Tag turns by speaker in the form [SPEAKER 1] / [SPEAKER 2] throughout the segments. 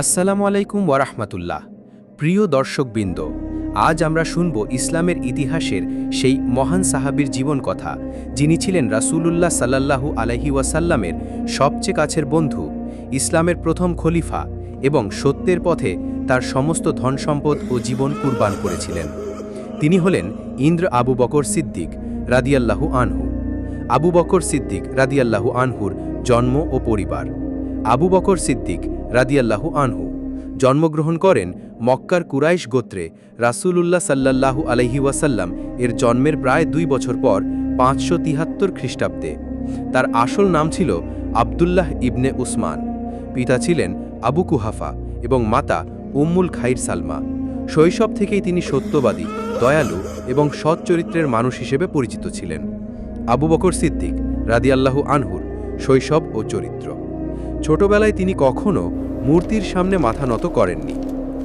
[SPEAKER 1] আসসালামু আলাইকুম ওয়ারাহমাতুল্লাহ প্রিয় দর্শকবৃন্দ, আজ আমরা শুনব ইসলামের ইতিহাসের সেই মহান সাহাবীর জীবন কথা, যিনি ছিলেন রাসূলুল্লাহ সাল্লাল্লাহু আলাইহি ওয়াসাল্লামের সবচেয়ে কাছের বন্ধু, ইসলামের প্রথম খলিফা এবং সত্যের পথে তার সমস্ত ধন সম্পদ ও জীবন কুরবান করেছিলেন। তিনি হলেন ইন্দ্র আবু বকর সিদ্দিক রাদিয়াল্লাহু আনহু। আবু বকর সিদ্দিক রাদিয়াল্লাহু আনহুর জন্ম ও পরিবার। আবু বকর সিদ্দিক রাদিয়াল্লাহু আনহু জন্মগ্রহণ করেন মক্কার কুরাইশ গোত্রে রাসূলুল্লাহ সাল্লাল্লাহু ওয়াসাল্লাম এর জন্মের প্রায় দুই বছর পর পাঁচশো তিহাত্তর খ্রিস্টাব্দে। তার আসল নাম ছিল আবদুল্লাহ ইবনে উসমান। পিতা ছিলেন আবু কুহাফা এবং মাতা উম্মুল খাইর সালমা। শৈশব থেকেই তিনি সত্যবাদী, দয়ালু এবং সৎ চরিত্রের মানুষ হিসেবে পরিচিত ছিলেন। আবু বকর সিদ্দিক রাদিয়াল্লাহু আনহুর শৈশব ও চরিত্র। ছোটবেলায় তিনি কখনও মূর্তির সামনে মাথা নত করেননি।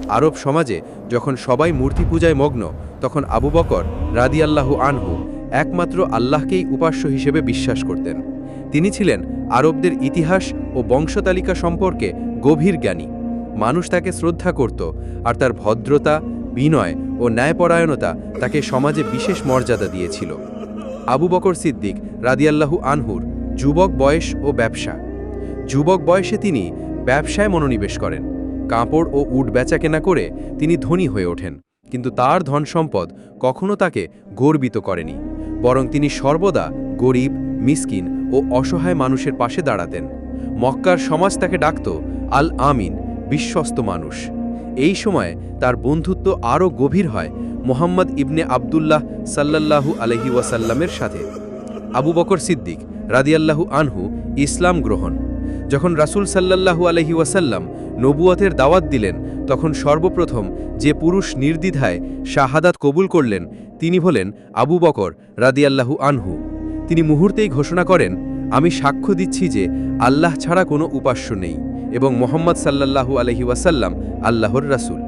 [SPEAKER 1] আরব সমাজে যখন সবাই মূর্তি পূজায় মগ্ন, তখন আবু বকর রাদিয়াল্লাহু আনহু একমাত্র আল্লাহকেই উপাস্য হিসেবে বিশ্বাস করতেন। তিনি ছিলেন আরবদের ইতিহাস ও বংশতালিকা সম্পর্কে গভীর জ্ঞানী। মানুষ তাকে শ্রদ্ধা করত আর তার ভদ্রতা, বিনয় ও ন্যায়পরায়ণতা তাকে সমাজে বিশেষ মর্যাদা দিয়েছিল। আবু বকর সিদ্দিক রাদিয়াল্লাহু আনহুর যুবক বয়স ও ব্যবসা। যুবক বয়সে তিনি ব্যবসায় মনোনিবেশ করেন। কাপড় ও উট বেচাকেনা করে তিনি ধনী হয়ে ওঠেন, কিন্তু তার ধন সম্পদ কখনো তাকে গর্বিত করেনি, বরং তিনি সর্বদা গরিব, মিসকিন ও অসহায় মানুষের পাশে দাঁড়াতেন। মক্কার সমাজ তাকে ডাকত আল আমিন, বিশ্বস্ত মানুষ। এই সময় তার বন্ধুত্ব আরও গভীর হয় মোহাম্মদ ইবনে আবদুল্লাহ সাল্লাল্লাহু আলহি ওয়াসাল্লামের সাথে। আবু বকর সিদ্দিক রাদিয়াল্লাহু আনহু ইসলাম গ্রহণ। যখন রাসূল সাল্লাল্লাহু আলহি ওয়াসাল্লাম নবুয়তের দাওয়াত দিলেন, তখন সর্বপ্রথম যে পুরুষ নির্দ্বিধায় শাহাদাত কবুল করলেন, তিনি হলেন আবু বকর রাদিয়াল্লাহু আনহু। তিনি মুহূর্তেই ঘোষণা করেন, আমি সাক্ষ্য দিচ্ছি যে আল্লাহ ছাড়া কোনো উপাস্য নেই এবং মোহাম্মদ সাল্লাল্লাহু আলহি ওয়াসাল্লাম আল্লাহর রাসূল।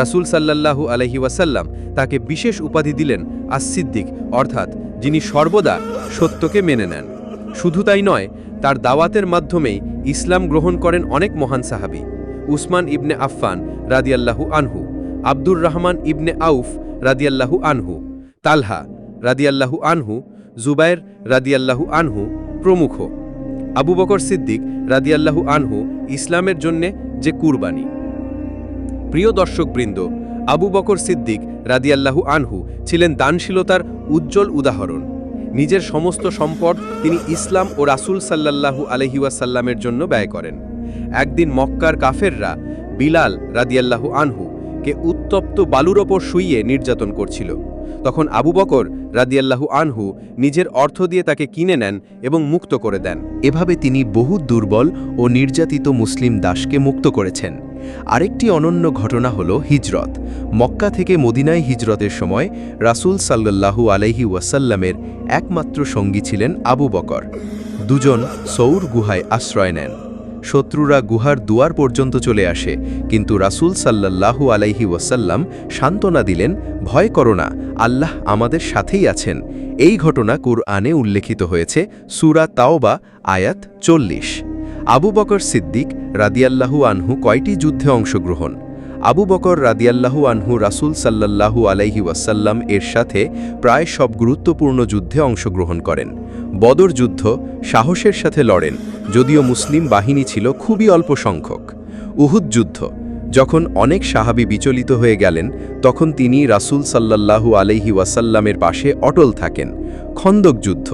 [SPEAKER 1] রাসূল সাল্লাল্লাহু আলহি ওয়াসাল্লাম তাকে বিশেষ উপাধি দিলেন আসিদ্দিক অর্থাৎ যিনি সর্বদা সত্যকে মেনে নেন। শুধু তাই নয় তার দাওয়াতের মাধ্যমেই ইসলাম গ্রহণ করেন অনেক মহান সাহাবী। উসমান ইবনে আফফান রাদিয়াল্লাহু আনহু, আব্দুর রহমান ইবনে আউফ রাদিয়াল্লাহু আনহু, তালহা রাদিয়াল্লাহু আনহু জুবায়ের রাদিয়াল্লাহু আনহু প্রমুখ। আবু বকর সিদ্দিক রাদিয়াল্লাহু আনহু ইসলামের জন্যে যে কুরবানি। প্রিয় দর্শকবৃন্দ, আবু বকর সিদ্দিক রাদিয়াল্লাহু আনহু ছিলেন দানশীলতার উজ্জ্বল উদাহরণ। নিজের সমস্ত সম্পদ তিনি ইসলাম ও রাসুল সাল্লাল্লাহু আলহিউসাল্লামের জন্য ব্যয় করেন। একদিন মক্কার কাফেররা বিলাল রাদিয়াল্লাহু আনহু কে উত্তপ্ত বালুর ওপর শুইয়ে নির্যাতন করছিল। তখন আবু বকর রাদিয়াল্লাহু আনহু নিজের অর্থ দিয়ে তাকে কিনে নেন এবং মুক্ত করে দেন।
[SPEAKER 2] এভাবে তিনি বহু দুর্বল ও নির্যাতিত মুসলিম দাসকে মুক্ত করেছেন। আরেকটি অনন্য ঘটনা হল হিজরত। মক্কা থেকে মদিনায় হিজরতের সময় রাসূল সাল্লাল্লাহু আলাইহি ওয়াসাল্লামের একমাত্র সঙ্গী ছিলেন আবু বকর। দুজন সৌর গুহায় আশ্রয় নেন। শত্রুরা গুহার দুয়ার পর্যন্ত চলে আসে, কিন্তু রাসুল সাল্লাল্লাহু আলাইহি ওয়াসাল্লাম সান্ত্বনা দিলেন, ভয় করো না, আল্লাহ আমাদের সাথেই আছেন। এই ঘটনা কুরআনে উল্লেখিত হয়েছে, সুরা তাওবা, আয়াত চল্লিশ। আবু বকর সিদ্দিক রাদিয়াল্লাহু আনহু কয়টি যুদ্ধে অংশগ্রহণ? আবু বকর রাদিয়াল্লাহু আনহু রাসূল সাল্লাল্লাহু আলাইহি ওয়াসাল্লাম এর সাথে প্রায় সব গুরুত্বপূর্ণ যুদ্ধে অংশগ্রহণ করেন। বদর যুদ্ধ সাহসের সাথে লড়েন, যদিও মুসলিম বাহিনী ছিল খুবই অল্প সংখ্যক। উহুদ যুদ্ধ, যখন অনেক সাহাবী বিচলিত হয়ে গেলেন, তখন তিনি রাসূল সাল্লাল্লাহু আলাইহি ওয়াসাল্লামের পাশে অটল থাকেন। খন্দক যুদ্ধ,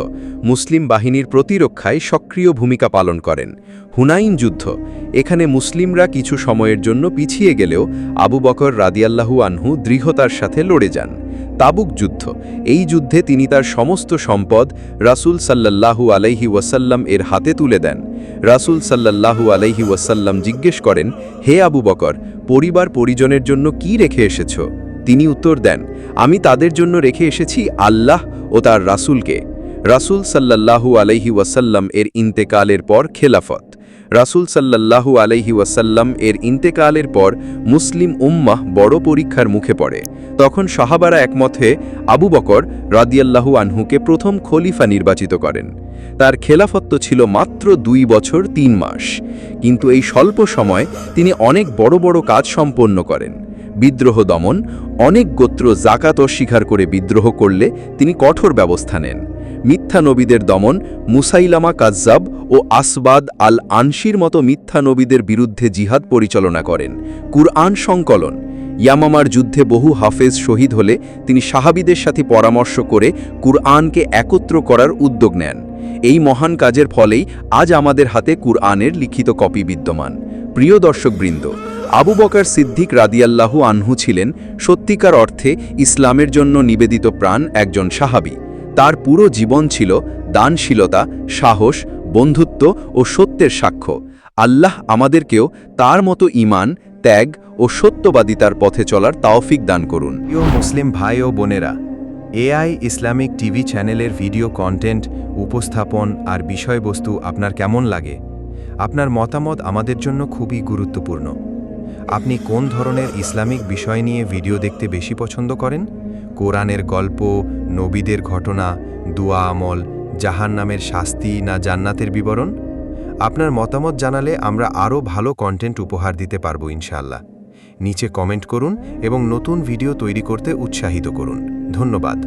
[SPEAKER 2] মুসলিম বাহিনীর প্রতিরক্ষায় সক্রিয় ভূমিকা পালন করেন। হুনাইন যুদ্ধ, এখানে মুসলিমরা কিছু সময়ের জন্য পিছিয়ে গেলেও আবু বকর রাদিয়াল্লাহু আনহু দৃঢ়তার সাথে লড়ে যান। তাবুক যুদ্ধ, এই যুদ্ধে তিনি তার সমস্ত সম্পদ রাসূল সাল্লাল্লাহু আলাইহি ওয়াসাল্লাম এর হাতে তুলে দেন। রাসূল সাল্লাল্লাহু আলাইহি ওয়াসাল্লাম জিজ্ঞেস করেন, হে আবু বকর, পরিবার পরিজনের জন্য কি রেখে এসেছ? তিনি উত্তর দেন, আমি তাদের জন্য রেখে এসেছি আল্লাহ ও তার রাসূলকে। রাসূল সাল্লাল্লাহু আলাইহি ওয়াসাল্লাম এর ইন্তেকালের পর খেলাফত।
[SPEAKER 1] রাসূল সাল্লাল্লাহু আলাইহি ওয়াসাল্লাম এর ইন্তেকালের পর মুসলিম উম্মাহ বড় পরীক্ষার মুখে পড়ে। তখন সাহাবারা একমথে আবু বকর রাদিয়াল্লাহু আনহুকে প্রথম খলিফা নির্বাচিত করেন। তার খেলাফত্ব ছিল মাত্র দুই বছর তিন মাস। কিন্তু এই স্বল্প সময় তিনি অনেক বড় বড় কাজ সম্পন্ন করেন। বিদ্রোহ দমন, অনেক গোত্র জাকাত অস্বীকার করে বিদ্রোহ করলে তিনি কঠোর ব্যবস্থা নেন। মিথ্যা নবীদের দমন, মুসাইলামা কাজ্জাব ও আসবাদ আল আনশির মতো মিথ্যা নবীদের বিরুদ্ধে জিহাদ পরিচালনা করেন। কুরআন সংকলন, ইয়ামামার যুদ্ধে বহু হাফেজ শহীদ হলে তিনি সাহাবিদের সাথে পরামর্শ করে কুরআনকে একত্র করার উদ্যোগ নেন। এই মহান কাজের ফলেই আজ আমাদের হাতে কুরআনের লিখিত কপি বিদ্যমান। প্রিয় দর্শকবৃন্দ আবু বকার সিদ্দিক রাদিয়াল্লাহু আনহু ছিলেন সত্যিকার অর্থে ইসলামের জন্য নিবেদিত প্রাণ একজন সাহাবী। তার পুরো জীবন ছিল দানশীলতা, সাহস, বন্ধুত্ব ও সত্যের সাক্ষ্য। আল্লাহ আমাদেরকেও তার মতো ইমান ত্যাগ ও সত্যবাদিতার পথে চলার তাওফিক দান করুন।
[SPEAKER 3] মুসলিম ভাই ও বোনেরা, এআই ইসলামিক টিভি চ্যানেলের ভিডিও কন্টেন্ট, উপস্থাপন আর বিষয়বস্তু আপনার কেমন লাগে? আপনার মতামত আমাদের জন্য খুবই গুরুত্বপূর্ণ। আপনি কোন ধরনের ইসলামিক বিষয় নিয়ে ভিডিও দেখতে বেশি পছন্দ করেন? কোরআনের গল্প, নবীদের ঘটনা, দুয়া আমল জাহান নামের শাস্তি না জান্নাতের বিবরণ? আপনার মতামত জানালে আমরা আরও ভালো কন্টেন্ট উপহার দিতে পারব ইনশাল্লাহ নিচে কমেন্ট করুন এবং নতুন ভিডিও তৈরি করতে উৎসাহিত করুন। ধন্যবাদ।